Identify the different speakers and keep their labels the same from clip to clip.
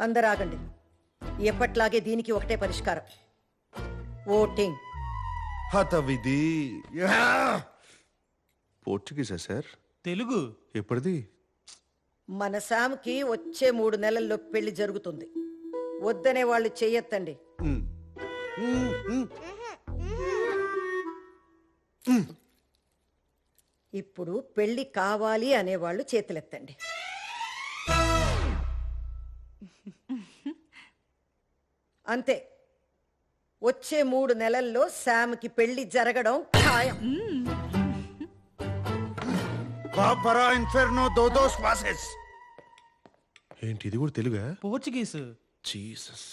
Speaker 1: అందరు ఆగండి ఎప్పట్లాగే దీనికి ఒకటే పరిష్కారం. ఓటింగ్.
Speaker 2: హతవిధి. పోర్చుగీసా సార్?
Speaker 3: తెలుగు.
Speaker 2: ఎప్పటిది?
Speaker 1: మన శామ్కి వచ్చే మూడు నెలల్లో పెళ్ళి జరుగుతుంది. వద్దనే వాళ్ళు చెయ్యొద్దండి. ఇప్పుడు పెళ్ళి కావాలి అనేవాళ్ళు చేతులెత్తండి. అంతే. వచ్చే మూడు నెలల్లో శామ్కి పెళ్ళి జరగడం ఖాయం.
Speaker 2: బాపరా ఇన్ఫెర్నో దోదోస్ పాసెస్ ఏంటి ఇది కూడా తెలుగా?
Speaker 3: పోర్చుగీస్.
Speaker 2: జీసస్.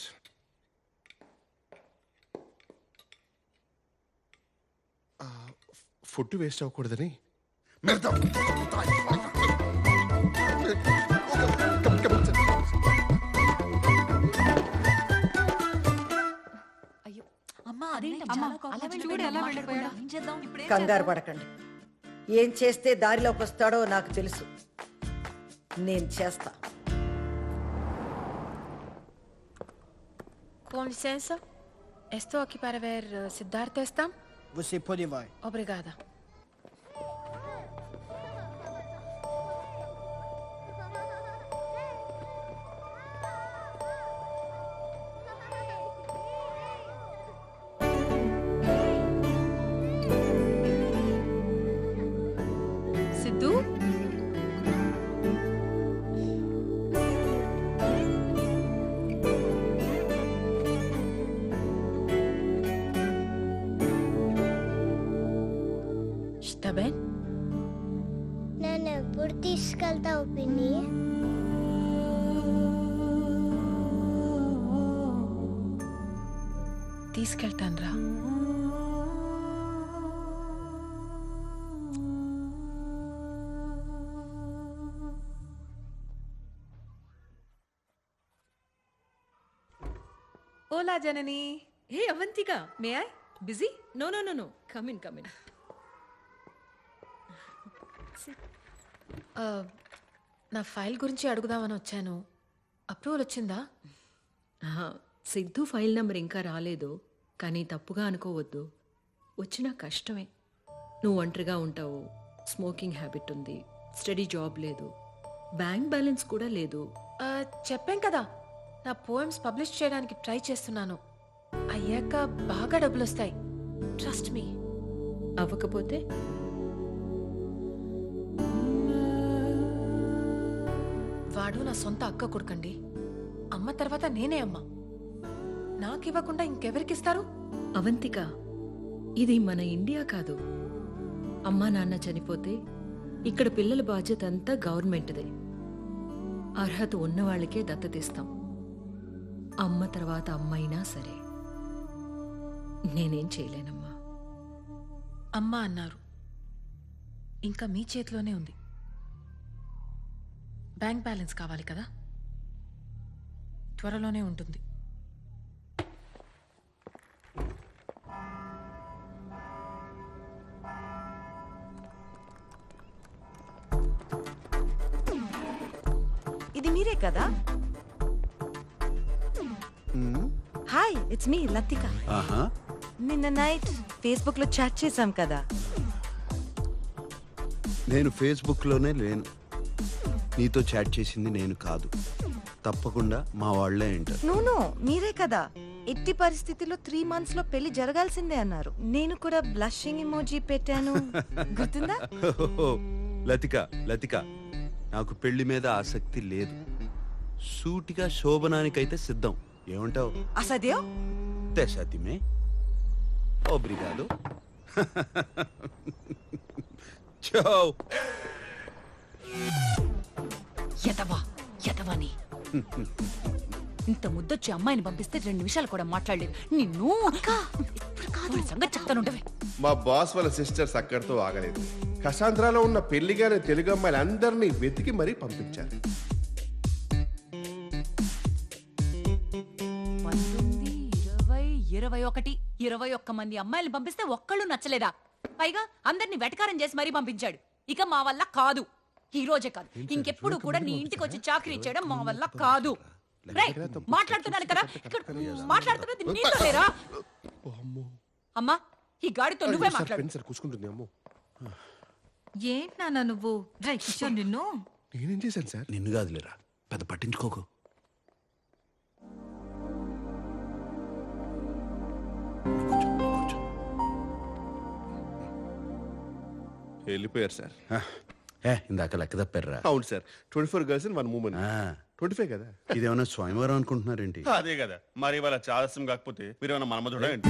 Speaker 2: ఫుడ్ వేస్ట్ అవ్వకూడదని.
Speaker 4: అయ్యో
Speaker 1: కంగారు పడకండి. ఏం చేస్తే దారిలోకి వస్తాడో నాకు తెలుసు. నేను చేస్తా.
Speaker 5: సిద్ధార్థేస్తాం ఓబ్రిగాదా Está bem?
Speaker 6: నన్ను ఎప్పుడు తీసుకెళ్తావు పిన్ని
Speaker 5: తీసుకెళ్తాను రా
Speaker 7: Hola, Janani. Hey, Avantika. May I? Busy? No, no, no, no. Come in, come in.
Speaker 5: ఆ, నా ఫైల్ గురించి అడుగుదామని వచ్చాను. అప్రూవల్ వచ్చిందా?
Speaker 7: సిద్ధు ఫైల్ నంబర్ ఇంకా రాలేదు కానీ తప్పుగా అనుకోవద్దు. వచ్చినా కష్టమే. నువ్వు ఒంటరిగా ఉంటావు స్మోకింగ్ హ్యాబిట్ ఉంది స్టడీ జాబ్ లేదు బ్యాంక్ బ్యాలెన్స్ కూడా లేదు.
Speaker 5: చెప్పాం కదా నా పోయమ్స్ పబ్లిష్ చేయడానికి ట్రై చేస్తున్నాను. అయ్యాక బాగా డబ్బులు వస్తాయి ట్రస్ట్ మీ.
Speaker 7: అవ్వకపోతే
Speaker 5: వాడు నా సొంత అక్క కొడుకండి. అమ్మ తర్వాత నేనే అమ్మ. నాకు ఇవ్వకుండా ఇంకెవరికిస్తారు?
Speaker 7: అవంతిక ఇది మన ఇండియా కాదు. అమ్మా నాన్న చనిపోతే ఇక్కడ పిల్లల బాధ్యత అంతా గవర్నమెంట్దే. అర్హత ఉన్న వాళ్ళకే దత్తతిస్తాం అమ్మ తర్వాత అమ్మైనా సరే. నేనేం చేయలేనమ్మా.
Speaker 5: అమ్మ అన్నారు. ఇంకా మీ చేతిలోనే ఉంది. బ్యాంక్ బ్యాలెన్స్ కావాలి కదా? త్వరలోనే ఉంటుంది.
Speaker 4: ఇది మీరే కదా? హాయ్ ఇట్స్ మీ లతిక నిన్న నైట్ ఫేస్బుక్లో చాట్ చేసాం కదా.
Speaker 2: నేను ఫేస్బుక్లోనే లేను. నీతో చాట్ చేసింది నేను కాదు. తప్పకుండా మా వాళ్ళే వింటారు
Speaker 4: మీరే కదా. ఎట్టి పరిస్థితిలో త్రీ మంత్స్లో పెళ్ళి జరగాల్సిందే అన్నారు. నేను కూడా బ్లషింగ్ ఇమోజీ పెట్టాను. గుర్తుందా?
Speaker 2: లతిక లతిక నాకు పెళ్ళి మీద ఆసక్తి లేదు. సూటిగా శోభనానికైతే సిద్ధం. ఏమంటావు?
Speaker 4: అసదేవ్
Speaker 2: తెసతిమే ఓబ్రిగాదు చో
Speaker 8: ఎదవా ఎదవని ఇంత ముద్దొచ్చి అమ్మాయిని పంపిస్తే రెండు నిమిషాలు కూడా మాట్లాడలేదు. నిన్ను సంగతి చెప్తానుండవే.
Speaker 9: మా బాస్ వాళ్ళ సిస్టర్స్ అక్కడితో ఆగలేదు. కసాంధ్రాలో ఉన్న పెళ్ళిగానే తెలుగు అమ్మాయిలు అందరినీ వెతికి మరీ పంపించారు.
Speaker 8: పంతొమ్మిది ఇరవై ఇరవై ఒకటి ఇరవై ఒక్క మంది అమ్మాయిలు పంపిస్తే ఒక్కళ్ళు నచ్చలేదా? పైగా అందరిని వెటకారం చేసి మరీ పంపించాడు. ఇక మా వల్ల కాదు. ఈ రోజే కాదు. ఇంకెప్పుడు కూడా నీ ఇంటికి వచ్చి చాకరీ చేయడం మా వల్ల కాదు. మాట్లాడుతున్నాను కదా? ఇక్కడ మాట్లాడుతున్నది నీతో లేరా? అమ్మా. ఈ గాడితో నువ్వే మాట్లాడు.
Speaker 9: పెన్ సార్ కూర్చుంటుంది అమ్మో.
Speaker 4: ఏంటి నాన్న నువ్వు? డ్రై నిన్ను.
Speaker 9: నేనేం చేశాను సార్?
Speaker 2: నిన్ను కాదులేరా పెద్ద పట్టించుకోకు.
Speaker 9: వెళ్ళిపోయారు సార్.
Speaker 2: ఏ ఇందాక లెక్క తప్పారా
Speaker 9: అవును sir. Twenty four girls in one moment
Speaker 2: ఆ,
Speaker 9: ట్వంటీ ఫైవ్ కదా?
Speaker 2: ఇదేమన్నా స్వయంవరం అనుకుంటున్నారేంటి?
Speaker 3: అదే కదా. మరి వాళ్ళ చాదస్యం కాకపోతే మీరు ఏమైనా మనమధుడా ఏంటి?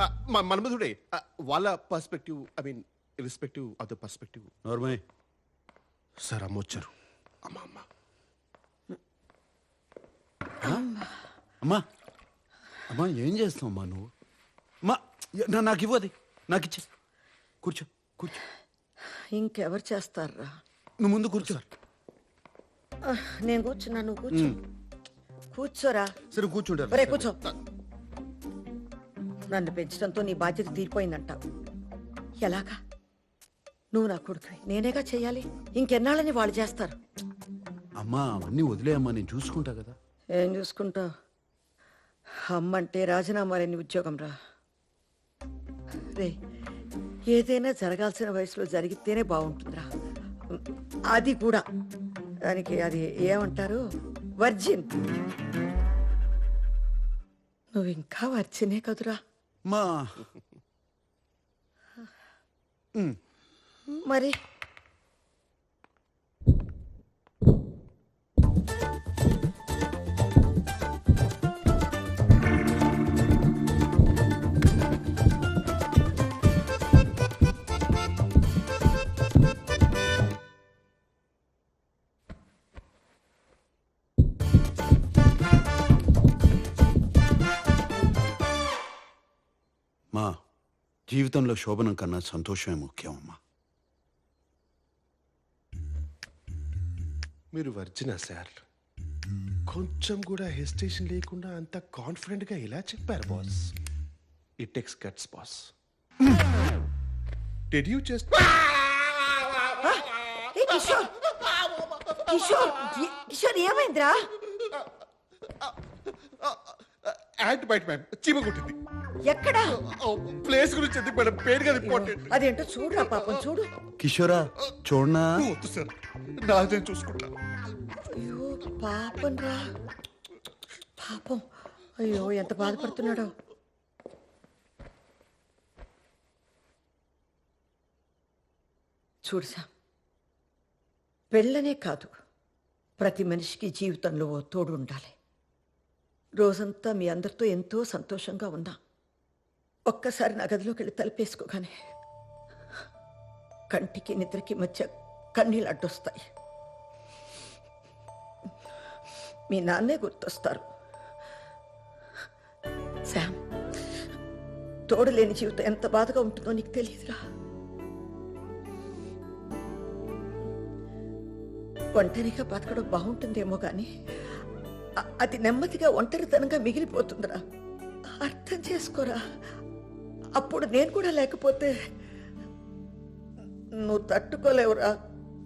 Speaker 9: ఆ, మ- మన్మధుడే. వాళ్ళ perspective I mean respective of the perspective
Speaker 2: నోర్మయ్
Speaker 9: sir అమ్మ వచ్చారు. అమ్మ అమ్మ.
Speaker 2: అమ్మా. అమ్మా ఏం చేస్తావు అమ్మా నువ్వు? అమ్మా నా- నాకు ఇవ్వది నాకు ఇచ్చే కూర్చో కూర్చో.
Speaker 1: ఇంకెవరు చేస్తారా?
Speaker 2: నువ్వు ముందు కూర్చో.
Speaker 1: నేను కూర్చున్నా నువ్వు కూర్చో. కూర్చోరా.
Speaker 2: సరే కూర్చుంటారు
Speaker 1: ఒరే కూర్చో. నన్ను పెంచడంతో నీ బాధ్యత తీరిపోయిందంటావు ఎలాగా? నువ్వు నా కొడుకు. నేనేగా చెయ్యాలి ఇంకెన్నాళ్ళని వాళ్ళు చేస్తారు?
Speaker 2: అమ్మా అవన్నీ వదిలేయమ్మా నేను చూసుకుంటా కదా.
Speaker 1: ఏం చూసుకుంటావు అమ్మంటే రాజీనామా లేని ఉద్యోగం రా రే ఏదైనా జరగాల్సిన వయసులో జరిగితేనే బాగుంటుందిరా. అది కూడా. దానికి అది ఏమంటారు? వర్జిన్. నువ్వు ఇంకా వర్జినే కదురా.
Speaker 2: మా.
Speaker 1: మరి?
Speaker 2: మా జీవితంలో శోభనం కన్నా సంతోషమే ముఖ్యం అమ్మా
Speaker 9: మీరు వర్జినా సార్ కొంచెం కూడా హెసిటేషన్ లేకుండా అంత కాన్ఫిడెంట్గా ఇలా చెప్పారు boss. It takes guts boss. Did you just
Speaker 1: Kishore? Kishore Kishore ఏమైందిరా?
Speaker 9: యాంట్ బయట మ్యామ్ చీమ కొట్టింది.
Speaker 1: ఎక్కడా?
Speaker 9: ప్లేస్ గురించి ఎందుకు మేడం? పేరు కదా ఇంపార్టెంట్.
Speaker 1: అదేంటో చూడురా పాపం చూడు.
Speaker 2: కిషోరా చూడనా?
Speaker 9: వద్దు సార్. నాదే చూసుకుంటా.
Speaker 1: అయ్యో పాపం రా పాపం. అయ్యో ఎంత బాధపడుతున్నాడో. చూడుసా పెళ్ళనే కాదు. ప్రతి మనిషికి జీవితంలో ఓ తోడు ఉండాలి. రోజంతా మీ అందరితో ఎంతో సంతోషంగా ఉన్నా ఒక్కసారి నా గదిలోకి వెళ్ళి తలుపేసుకోగానే కంటికి నిద్రకి మధ్య కన్నీళ్ళు అడ్డొస్తాయి. మీ నాన్నే గుర్తొస్తారు. శామ్ తోడలేని జీవితం ఎంత బాధగా ఉంటుందో నీకు తెలియదురా. ఒంటరిగా బతకడం బాగుంటుందేమో కానీ అది నెమ్మదిగా ఒంటరితనంగా మిగిలిపోతుందిరా. అర్థం చేసుకోరా. అప్పుడు నేను కూడా లేకపోతే నువ్వు తట్టుకోలేవురా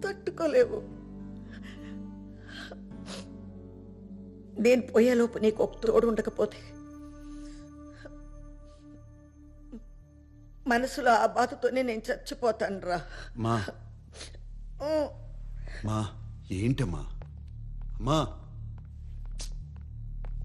Speaker 1: తట్టుకోలేవు. నేను పోయేలోపు నీకు ఒక తోడు ఉండకపోతే మనసులో ఆ బాధతోనే నేను చచ్చిపోతాను రా
Speaker 2: మా. మా ఏంటమ్మా? అమ్మా.